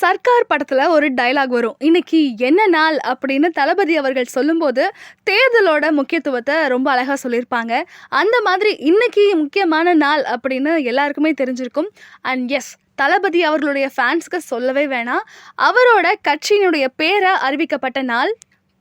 சர்க்கார் படத்துல ஒரு டைலாக் வரும். இன்னைக்கு என்ன நாள் அப்படின்னு தளபதி அவர்கள் சொல்லும்போது தேர்தலோட முக்கியத்துவத்தை ரொம்ப அழகா சொல்லியிருப்பாங்க. அந்த மாதிரி இன்னைக்கு முக்கியமான நாள் அப்படின்னு எல்லாருக்குமே தெரிஞ்சிருக்கும். அண்ட் எஸ் தளபதி அவர்களுடைய ஃபேன்ஸ்க்கு சொல்லவே வேணாம். அவரோட கட்சியினுடைய பேரை அறிவிக்கப்பட்ட நாள்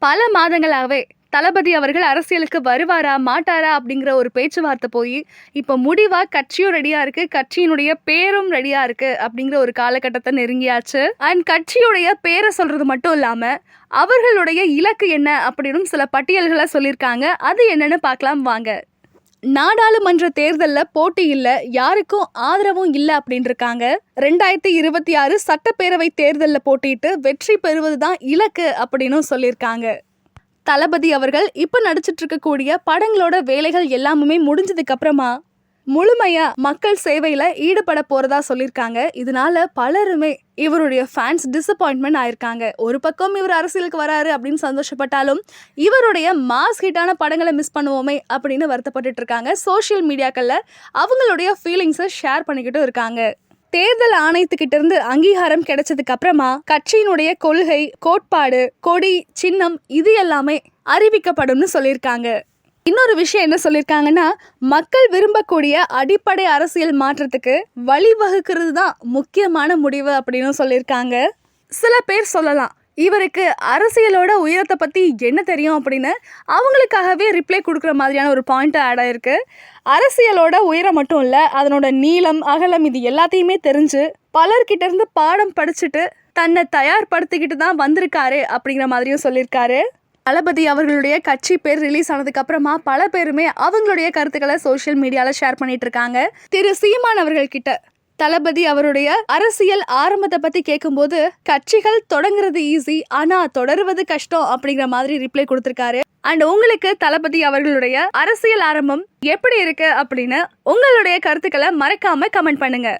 பல மாதங்களாகவே தளபதி அவர்கள் அரசியலுக்கு வருவாரா மாட்டாரா அப்படிங்கிற ஒரு பேச்சுவார்த்தை போய் இப்போ முடிவாக கட்சியும் ரெடியாக இருக்குது கட்சியினுடைய பேரும் ரெடியாக இருக்குது அப்படிங்கிற ஒரு காலகட்டத்தை நெருங்கியாச்சு. அண்ட் கட்சியுடைய பேரை சொல்கிறது மட்டும் இல்லாமல் அவர்களுடைய இலக்கு என்ன அப்படின்னு சில பட்டியல்களை சொல்லியிருக்காங்க. அது என்னன்னு பார்க்கலாம் வாங்க. நாடாளுமன்ற தேர்தலில் போட்டி இல்லை யாருக்கும் ஆதரவும் இல்லை அப்படின்னு இருக்காங்க ரெண்டாயிரத்தி இருபத்தி ஆறு சட்டப்பேரவை தேர்தலில் போட்டியிட்டு வெற்றி பெறுவது தான் இலக்கு அப்படின்னு சொல்லியிருக்காங்க. தளபதி அவர்கள் இப்போ நடிச்சிட்டு இருக்கக்கூடிய படங்களோட வேலைகள் எல்லாமே முடிஞ்சதுக்கு அப்புறமா முழுமையா மக்கள் சேவையில ஈடுபட போறதா சொல்லியிருக்காங்க இதனால பலருமே இவருடைய ஃபேன்ஸ் டிசப்பாயின்ட்மெண்ட் ஆயிருக்காங்க. ஒரு பக்கம் இவர் அரசியலுக்கு வராரு அப்படின்னு சந்தோஷப்பட்டாலும் இவருடைய மாஸ் ஹிட்டான படங்களை மிஸ் பண்ணுவோமே அப்படின்னு வருத்தப்பட்டுட்டு இருக்காங்க சோஷியல் மீடியாக்களில் அவங்களுடைய ஃபீலிங்ஸை ஷேர் பண்ணிக்கிட்டும் இருக்காங்க. தேர்தல் ஆணையத்துக்கிட்ட இருந்து அங்கீகாரம் கிடைச்சதுக்கு அப்புறமா கட்சியினுடைய கொள்கை கோட்பாடு கொடி சின்னம் இது எல்லாமே அறிவிக்கப்படும்னு சொல்லியிருக்காங்க. இன்னொரு விஷயம் என்ன சொல்லியிருக்காங்கன்னா மக்கள் விரும்பக்கூடிய அடிப்படை அரசியல் மாற்றத்துக்கு வழிவகுக்கிறது தான் முக்கியமான முடிவு அப்படின்னு சொல்லியிருக்காங்க. சில பேர் சொல்லலாம் இவருக்கு அரசியலோட உயரத்தை பற்றி என்ன தெரியும் அப்படின்னு அவங்களுக்காகவே ரிப்ளை கொடுக்குற மாதிரியான ஒரு பாயிண்ட்டு ஆட் ஆயிருக்கு. அரசியலோட உயரம் மட்டும் இல்லை அதனோட நீளம் அகலம் இது எல்லாத்தையுமே தெரிஞ்சு பலர்கிட்டேருந்து பாடம் படிச்சுட்டு தன்னை தயார்படுத்திக்கிட்டு தான் வந்திருக்காரு அப்படிங்கிற மாதிரியும் சொல்லியிருக்காரு. தளபதி அவர்களுடைய கட்சி பேர் ரிலீஸ் ஆனதுக்கு அப்புறமா பல பேருமே அவங்களுடைய கருத்துக்களை சோஷியல் மீடியாவில் ஷேர் பண்ணிட்டு இருக்காங்க. திரு சீமான் அவர்கள் கிட்ட தளபதி அவருடைய அரசியல் ஆரம்பத்தை பத்தி கேட்கும்போது கட்சிகள் தொடங்குறது ஈஸி ஆனா தொடருவது கஷ்டம் அப்படிங்கிற மாதிரி ரிப்ளை கொடுத்திருக்காரு. அண்ட் உங்களுக்கு தளபதி அவர்களுடைய அரசியல் ஆரம்பம் எப்படி இருக்கு அப்படின்னு உங்களுடைய கருத்துக்களை மறக்காம கமெண்ட் பண்ணுங்க.